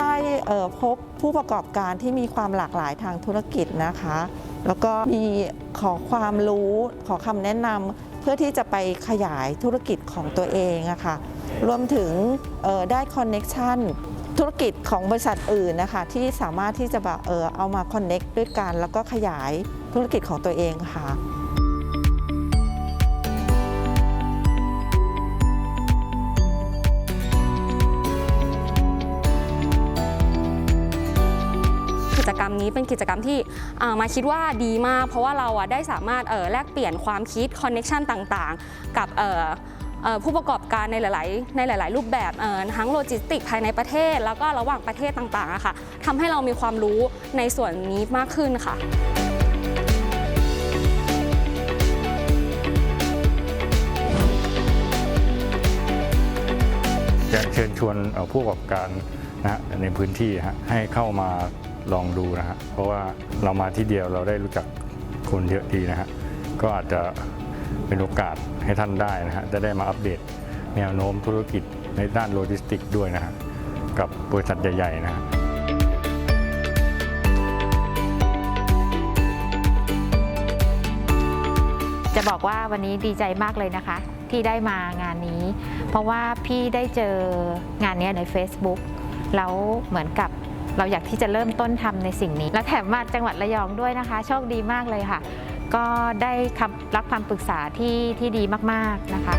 ได้พบผู้ประกอบการที่มีความหลากหลายทางธุรกิจนะคะ แล้วก็มีขอความรู้ขอคำแนะนำเพื่อที่จะไปขยายธุรกิจของตัวเองอะค่ะรวมถึงได้คอนเน็ชันธุรกิจของบริษัทอื่นนะคะ ที่สามารถที่จะแบบเออเอามาคอนเน็กด้วยกัน แล้วก็ขยายธุรกิจของตัวเองค่ะ จกรรมนี้เป็นกิจกรรมที่มาคิดว่าดีมาก เพราะว่าเราได้สามารถแลกเปลี่ยนความคิดคอนเน็ชันต่างๆ กับผู้ประกอบการในหลาย ๆ ในหลาย ๆ รูปแบบทั้งโลจิสติกภายในประเทศ แล้วก็ระหว่างประเทศต่างๆค่ะทำให้เรามีความรู้ในส่วนนี้มากขึ้นค่ะ จะเชิญชวนผู้ประกอบการนะฮะในพื้นที่ฮะให้เข้ามาลองดูนะฮะเพราะว่าเรามาที่เดียวเราได้รู้จักคนเยอะดีนะฮะก็อาจจะเป็นโอกาสให้ท่านได้นะฮะจะได้มาอัปเดตแนวโน้มธุรกิจในด้านโลจิสติกด้วยนะฮะกับบริษัทใหญ่ๆนะฮะจะบอกว่าวันนี้ดีใจมากเลยนะคะ ที่ได้มางานนี้ เพราะว่าพี่ได้เจองานนี้ใน Facebook แล้วเหมือนกับเราอยากที่จะเริ่มต้นทำในสิ่งนี้ และแถมมาจังหวัดระยองด้วยนะคะ โชคดีมากเลยค่ะ ก็ได้รับคำปรึกษาที่ที่ดีมากๆนะคะ